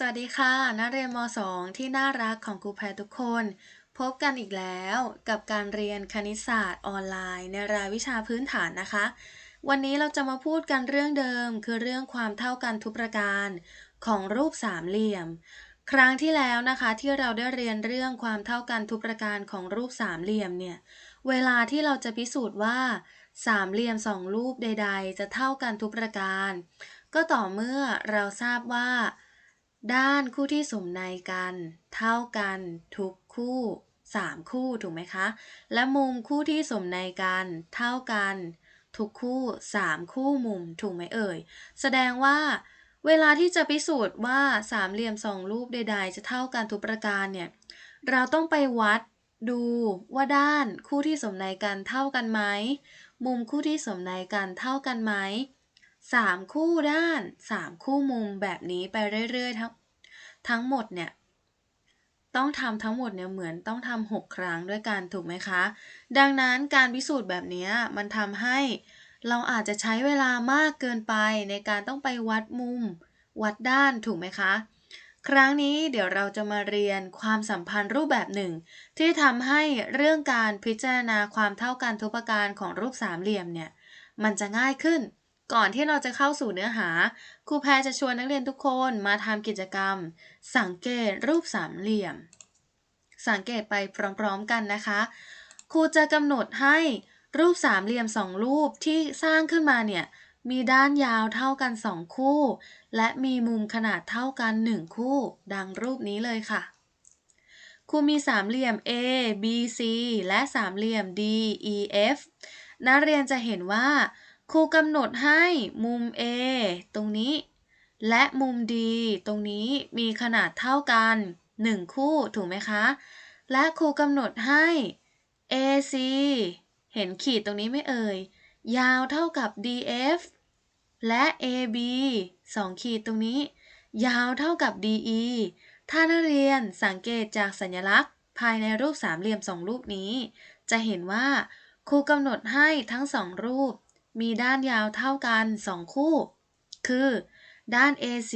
สวัสดีค่ะ นักเรียนม .2 ที่น่ารักของครูแพรทุกคน พบกันอีกแล้วกับการเรียนคณิตศาสตร์ออนไลน์ ในรายวิชาพื้นฐานนะคะ วันนี้เราจะมาพูดกันเรื่องเดิม คือเรื่องความเท่ากันทุกประการของรูปสามเหลี่ยม ครั้งที่แล้วนะคะที่เราได้เรียนเรื่องความเท่ากันทุกประการของรูปสามเหลี่ยมเนี่ยเวลาที่เราจะพิสูจน์ว่า สามเหลี่ยมสองรูปใด ๆ จะเท่ากันทุกประการ ก็ต่อเมื่อเราทราบว่า ด้านคู่ที่สมในกัน เท่ากันทุกคู่สามคู่ถูกไหมคะ และมุมคู่ที่สมในกัน เท่ากัน ทุกคู่สามคู่มุมถูกไหมเอ่ย แสดงว่าเวลาที่จะพิสูจน์ว่าสามเหลี่ยมสองรูปใด ๆ จะเท่ากันทุกประการเนี่ย เราต้องไปวัดดูว่าด้านคู่ที่สมในกันเท่ากันไหม มุมคู่ที่สมในกันเท่ากันไหม สามคู่ด้านสามคู่มุมแบบนี้ไปเรื่อยๆทั้งทั้งหมดเนี่ยต้องทำทั้งหมดเนี่ยเหมือนต้องทำหกครั้งด้วยกันถูกไหมคะ ดังนั้นการพิสูจน์แบบนี้มันทำให้เราอาจจะใช้เวลามากเกินไปในการต้องไปวัดมุม วัดด้านถูกไหมคะ ครั้งนี้เดี๋ยวเราจะมาเรียนความสัมพันธ์รูปแบบหนึ่ง ที่ทำให้เรื่องการพิจารณาความเท่ากันทุกประการของรูปสามเหลี่ยมเนี่ยมันจะง่ายขึ้น ก่อนที่เราจะเข้าสู่เนื้อหา ครูแพรจะชวนนักเรียนทุกคนมาทำกิจกรรม สังเกตรูปสามเหลี่ยม สังเกตไปพร้อมๆกันนะคะ ครูจะกำหนดให้รูปสามเหลี่ยมสองรูปที่สร้างขึ้นมาเนี่ยมีด้านยาวเท่ากันสองคู่ และมีมุมขนาดเท่ากันหนึ่งคู่ ดังรูปนี้เลยค่ะครูมีสามเหลี่ยม A B C และสามเหลี่ยม D E F นักเรียนจะเห็นว่า ครูกำหนดให้มุม A ตรงนี้ และมุม D ตรงนี้มีขนาดเท่ากัน 1 คู่ถูกไหมคะ และครูกำหนดให้ AC เห็นขีดตรงนี้ไม่เอ่ย ยาวเท่ากับ DF และ AB 2 ขีดตรงนี้ ยาวเท่ากับ DE ถ้านักเรียนสังเกตจากสัญลักษณ์ ภายในรูปสามเหลี่ยมสองรูปนี้ จะเห็นว่าครูกำหนดให้ทั้งสองรูป มีด้านยาวเท่ากัน2คู่ คือ ด้าน AC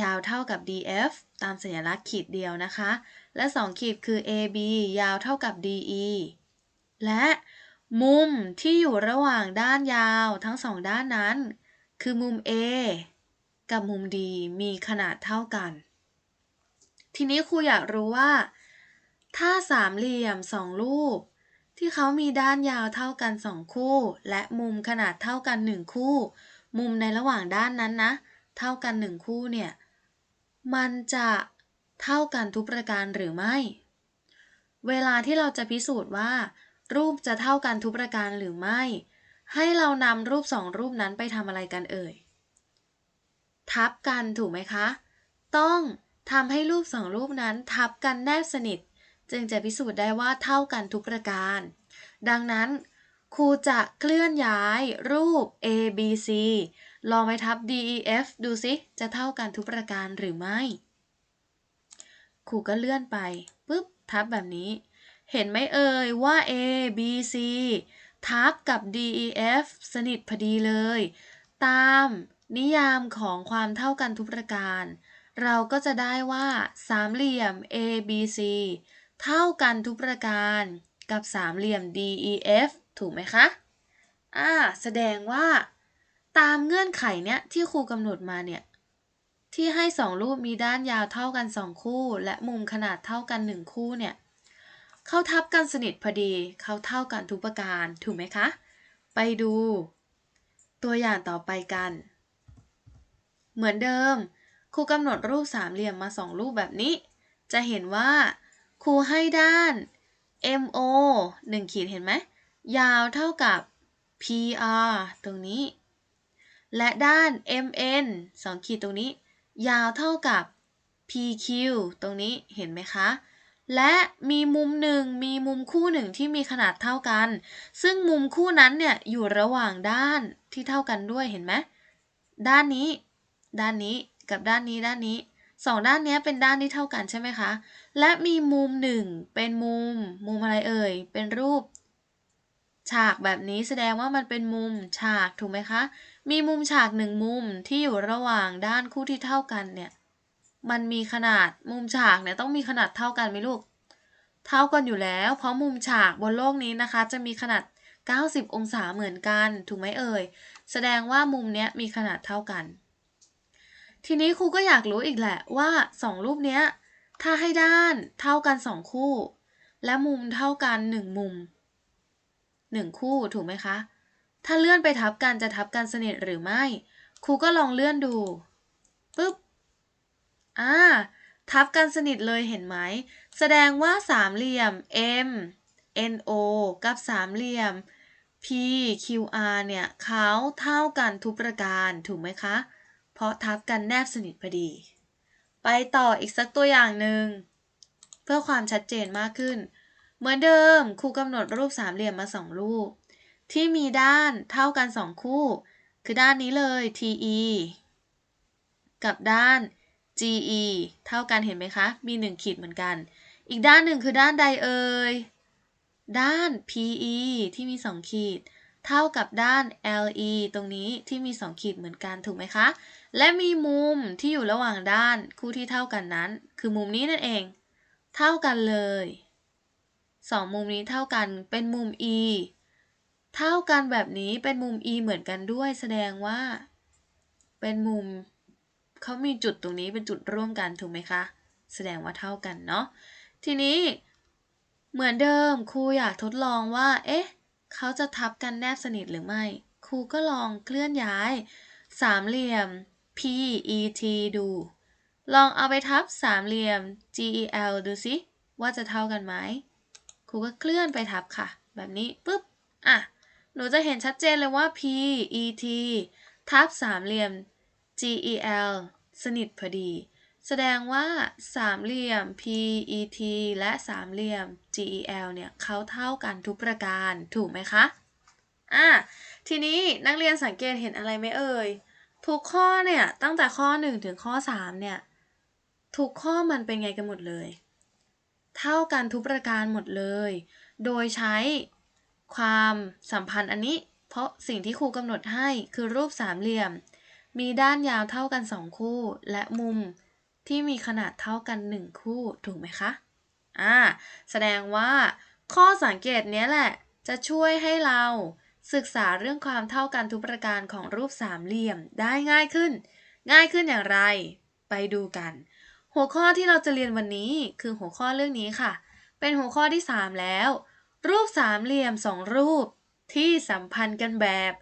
ยาวเท่ากับ DF ตามสัญลักษณ์ขีดเดียวนะคะ และ 2 ขีดคือ AB ยาวเท่ากับ DE และมุมที่อยู่ระหว่างด้านยาวทั้งสองด้านนั้น คือมุม A กับมุม D มีขนาดเท่ากัน ทีนี้ครูอยากรู้ว่า ถ้าสามเหลี่ยมสองรูป ที่เขามีด้านยาวเท่ากัน2คู่ และมุมขนาดเท่ากัน1คู่ มุมในระหว่างด้านนั้นนะ เท่ากัน1คู่เนี่ย มันจะเท่ากันทุกประการหรือไม่ เวลาที่เราจะพิสูจน์ว่า รูปจะเท่ากันทุกประการหรือไม่ ให้เรานำรูปสองรูปนั้นไปทำอะไรกันเอ่ย ทับกันถูกไหมคะ ต้องทำให้รูปสองรูปนั้นทับกันแนบสนิท จึงจะพิสูจน์ได้ว่าเท่ากันทุกประการ ดังนั้นครูจะเคลื่อนย้ายรูป A B C ลองไปทับ D E F ดูสิ จะเท่ากันทุกประการหรือไม่ ครูก็เลื่อนไปปุ๊บทับแบบนี้ เห็นไหมเอ่ยว่า A B C ทับกับ D E F สนิทพอดีเลย ตามนิยามของความเท่ากันทุกประการ เราก็จะได้ว่าสามเหลี่ยม A B C เท่ากันทุกประการกับสามเหลี่ยม DEF ถูกไหมคะ อ่า แสดงว่า ตามเงื่อนไขเนี้ยที่ครูกำหนดมาเนี่ย ที่ให้สองรูปมีด้านยาวเท่ากันสองคู่ และมุมขนาดเท่ากันหนึ่งคู่เนี่ย เข้าทับกันสนิทพอดี เขาเท่ากันทุกประการ ถูกไหมคะ ไปดู ตัวอย่างต่อไปกัน เหมือนเดิม ครูกำหนดรูปสามเหลี่ยมมาสองรูปแบบนี้ จะเห็นว่า ครูให้ด้าน MO 1ขีดเห็นไหม ยาวเท่ากับ PR ตรงนี้ และด้าน MN 2ขีดตรงนี้ ยาวเท่ากับ PQ ตรงนี้เห็นไหมคะ และมีมุมหนึ่งมีมุมคู่หนึ่งที่มีขนาดเท่ากัน ซึ่งมุมคู่นั้นเนี่ยอยู่ระหว่างด้านที่เท่ากันด้วยเห็นไหมด้านนี้ ด้านนี้กับด้านนี้ด้านนี้สองด้านนี้เป็นด้านที่เท่ากันใช่ไหมคะ และมีมุมหนึ่งเป็นมุม มุมอะไรเอ่ย เป็นรูป ฉากแบบนี้แสดงว่ามันเป็นมุมฉากถูกไหมคะ มีมุมฉากหนึ่งมุมที่อยู่ระหว่างด้านคู่ที่เท่ากันเนี่ย มันมีขนาดมุมฉากเนี่ยต้องมีขนาดเท่ากันไหมลูก เท่ากันอยู่แล้ว เพราะมุมฉากบนโลกนี้นะคะ จะมีขนาด 90 องศาเหมือนกัน ถูกไหมเอ่ย แสดงว่ามุมเนี้ยมีขนาดเท่ากัน ทีนี้ครูก็อยากรู้อีกแหละว่าสองรูปเนี้ย ถ้าให้ด้านเท่ากันสองคู่ และมุมเท่ากันหนึ่งมุมหนึ่งคู่ถูกไหมคะ ถ้าเลื่อนไปทับกันจะทับกันสนิทหรือไม่ ครูก็ลองเลื่อนดูปุ๊บอ่าทับกันสนิทเลยเห็นไหม แสดงว่าสามเหลี่ยม M N O กับสามเหลี่ยม P Q R เนี่ยเขาเท่ากันทุกประการถูกไหมคะ เพราะทับกันแนบสนิทพอดี ไปต่ออีกสักตัวอย่างหนึ่ง เพื่อความชัดเจนมากขึ้น เหมือนเดิมครูกำหนดรูปสามเหลี่ยมมาสองรูป ที่มีด้านเท่ากันสองคู่ คือด้านนี้เลย TE กับด้าน GE เท่ากันเห็นไหมคะ มีหนึ่งขีดเหมือนกัน อีกด้านหนึ่งคือด้านใดเอ่ย ด้าน PE ที่มี 2 ขีด เท่ากับด้าน LE ตรงนี้ที่มี 2 ขีดเหมือนกันถูกไหมคะ และมีมุมที่อยู่ระหว่างด้านคู่ที่เท่ากันนั้น คือมุมนี้นั่นเอง เท่ากันเลยสองมุมนี้เท่ากันเป็นมุม E เท่ากันแบบนี้เป็นมุม E เหมือนกันด้วยแสดงว่า เป็นมุมเขามีจุดตรงนี้เป็นจุดร่วมกันถูกไหมคะ แสดงว่าเท่ากันเนาะทีนี้เหมือนเดิมครูอยากทดลองว่า เอ๊ะเขาจะทับกันแนบสนิทหรือไม่ครูก็ลองเคลื่อนย้าย สามเหลี่ยม PET ดู ลองเอาไปทับสามเหลี่ยม GEL ดูสิว่าจะเท่ากันไหมครูก็เคลื่อนไปทับค่ะ แบบนี้ปุ๊บอะหนูจะเห็นชัดเจนเลยว่า PET ทับสามเหลี่ยม GEL สนิทพอดี แสดงว่าสามเหลี่ยม PET และสามเหลี่ยม GEL เนี่ยเขาเท่ากันทุกประการถูกไหมคะอะทีนี้นักเรียนสังเกตเห็นอะไรไหมเอ่ย ทุกข้อเนี่ยตั้งแต่ข้อ 1 ถึงข้อ 3 เนี่ย ทุกข้อมันเป็นไงกันหมดเลย เท่ากันทุกประการหมดเลย โดยใช้ความสัมพันธ์อันนี้ เพราะสิ่งที่ครูกำหนดให้คือรูปสามเหลี่ยม มีด้านยาวเท่ากัน 2 คู่ และมุมที่มีขนาดเท่ากัน 1 คู่ถูกไหมคะอ่าแสดงว่าข้อสังเกตเนี้ยแหละจะช่วยให้เรา ศึกษาเรื่องความเท่ากันทุกประการของรูปสามเหลี่ยมได้ง่ายขึ้น ง่ายขึ้นอย่างไร ไปดูกัน หัวข้อที่เราจะเรียนวันนี้คือหัวข้อเรื่องนี้ค่ะ เป็นหัวข้อที่ 3 แล้ว รูปสามเหลี่ยมสองรูป ที่สัมพันธ์กันแบบ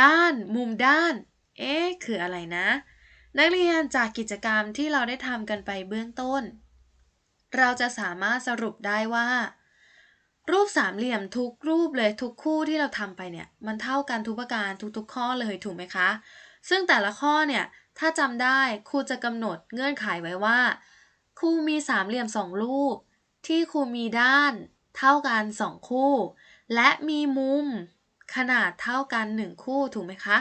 ด้าน มุมด้าน เอ๊ะคืออะไรนะ นักเรียนจากกิจกรรมที่เราได้ทำกันไปเบื้องต้น เราจะสามารถสรุปได้ว่า รูปสามเหลี่ยมทุกรูปเลยทุกคู่ที่เราทำไปเนี่ย มันเท่ากันทุกประการทุกๆ ข้อเลยถูกไหมคะ ซึ่งแต่ละข้อเนี่ย ถ้าจำได้ครูจะกำหนดเงื่อนไขไว้ว่าครูมีสามเหลี่ยมสองรูป ที่ครูมีด้าน เท่ากันสองคู่ และมีมุมขนาดเท่ากันหนึ่งคู่ถูกไหมคะ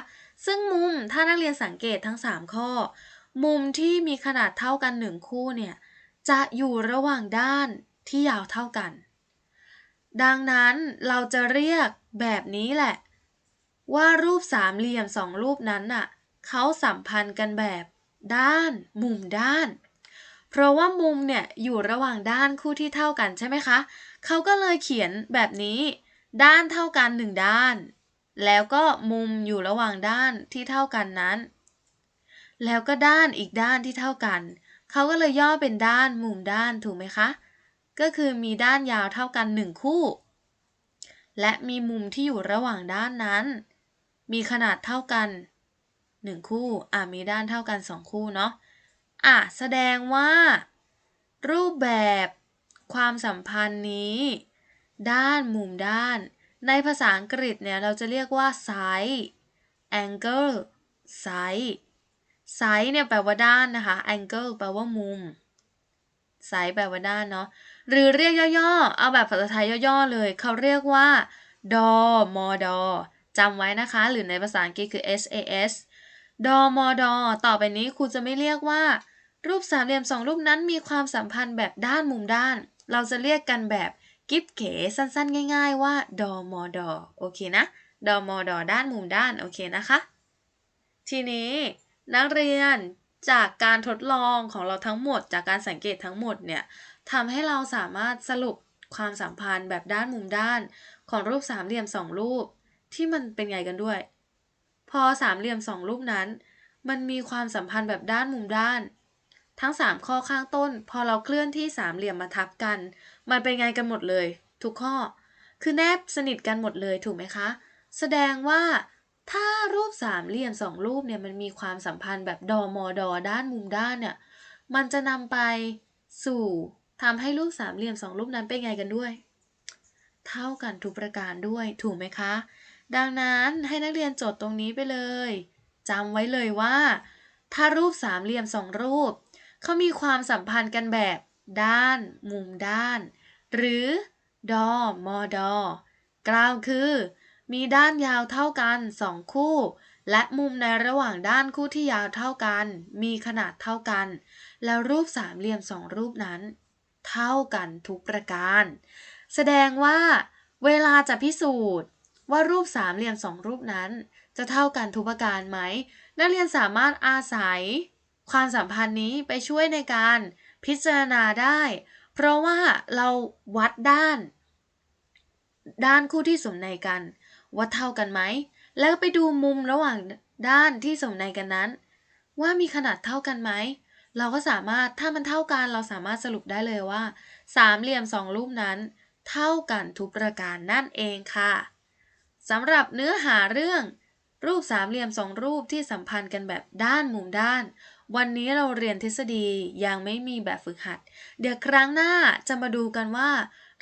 ซึ่งมุมถ้านักเรียนสังเกตทั้ง 3 ข้อ มุมที่มีขนาดเท่ากัน 1 คู่เนี่ยจะอยู่ระหว่างด้านที่ยาวเท่ากัน ดังนั้นเราจะเรียกแบบนี้แหละ ว่ารูปสามเหลี่ยมสองรูปนั้นน่ะเขาสัมพันธ์กันแบบด้าน มุมด้าน เพราะว่ามุมเนี่ยอยู่ระหว่างด้านคู่ที่เท่ากันใช่ไหมคะเขาก็เลยเขียนแบบนี้ ด้านเท่ากันหนึ่งด้าน แล้วก็มุมอยู่ระหว่างด้านที่เท่ากันนั้น แล้วก็ด้านอีกด้านที่เท่ากันเขาก็เลยย่อเป็นด้านมุมด้านถูกไหมคะ ก็คือมีด้านยาวเท่ากันหนึ่งคู่ และมีมุมที่อยู่ระหว่างด้านนั้น มีขนาดเท่ากันหนึ่งคู่ อะมีด้านเท่ากันสองคู่เนาะ อะแสดงว่า รูปแบบความสัมพันธ์นี้ ด้านมุมด้าน ในภาษาอังกฤษเนี่ยเราจะเรียกว่า side angle side side เนี่ยแปลว่าด้านนะคะ angle แปลว่ามุม side แปลว่าด้านเนาะ หรือเรียกย่อๆ เอาแบบภาษาไทยย่อๆเลย เขาเรียกว่าดอมอดอจำไว้นะคะ หรือในภาษาอังกฤษคือ SAS ดอมอดอต่อไปนี้ครูจะไม่เรียกว่า รูปสามเหลี่ยมสองรูปนั้นมีความสัมพันธ์แบบด้านมุมด้าน เราจะเรียกกันแบบกิ๊บเก๋สั้นๆ ง่าย ๆ ว่าดอมอดอโอเคนะดอมอดอด้านมุมด้าน โอเคนะคะ ทีนี้นักเรียนจากการทดลองของเราทั้งหมด จากการสังเกตทั้งหมดเนี่ย ทำให้เราสามารถสรุปความสัมพันธ์แบบด้านมุมด้านของรูปสามเหลี่ยมสองรูป ที่มันเป็นไงกันด้วย พอสามเหลี่ยมสองรูปนั้น มันมีความสัมพันธ์แบบด้านมุมด้าน ทั้ง 3 ข้อข้างต้น พอเราเคลื่อนที่สามเหลี่ยมมาทับกัน มันเป็นไงกันหมดเลย ทุกข้อ คือแนบสนิทกันหมดเลยถูกไหมคะ แสดงว่าถ้ารูปสามเหลี่ยมสองรูปเนี่ยมันมีความสัมพันธ์แบบดอมอดอด้านมุมด้านเนี่ยมันจะนำไปสู่ ทำให้รูปสามเหลี่ยมสองรูปนั้นเป็นไงกันด้วย เท่ากันทุกประการด้วยถูกไหมคะ ดังนั้นให้นักเรียนจดตรงนี้ไปเลยจำไว้เลยว่า ถ้ารูปสามเหลี่ยมสองรูปเขามีความสัมพันธ์กันแบบ ด้าน มุมด้าน หรือดอมอดอกล่าวคือ มีด้านยาวเท่ากันสองคู่ และมุมในระหว่างด้านคู่ที่ยาวเท่ากัน มีขนาดเท่ากัน แล้วรูปสามเหลี่ยมสองรูปนั้น เท่ากันทุกประการ แสดงว่าเวลาจะพิสูจน์ว่ารูปสามเหลี่ยมสองรูปนั้น จะเท่ากันทุกประการไหม นักเรียนสามารถอาศัย ความสัมพันธ์นี้ไปช่วยในการพิจารณาได้ เพราะว่าเราวัดด้าน ด้านคู่ที่สมในกันว่าเท่ากันไหม แล้วไปดูมุมระหว่างด้านที่สมในกันนั้น ว่ามีขนาดเท่ากันไหม เราก็สามารถถ้ามันเท่ากันเราสามารถสรุปได้เลยว่า สามเหลี่ยมสองรูปนั้น เท่ากันทุกประการนั่นเองค่ะสำหรับเนื้อหาเรื่อง รูปสามเหลี่ยมสองรูปที่สัมพันธ์กันแบบด้านมุมด้าน วันนี้เราเรียนทฤษฎียังไม่มีแบบฝึกหัด เดี๋ยวครั้งหน้าจะมาดูกันว่า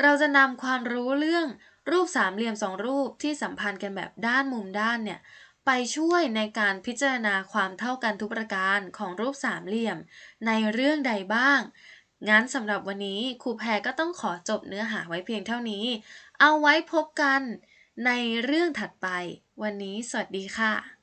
เราจะนำความรู้เรื่องรูปสามเหลี่ยมสองรูปที่สัมพันธ์กันแบบด้านมุมด้านเนี่ย ไปช่วยในการพิจารณาความเท่ากันทุกประการของรูปสามเหลี่ยม ในเรื่องใดบ้าง งั้นสำหรับวันนี้ครูแพรก็ต้องขอจบเนื้อหาไว้เพียงเท่านี้ เอาไว้พบกันในเรื่องถัดไป วันนี้สวัสดีค่ะ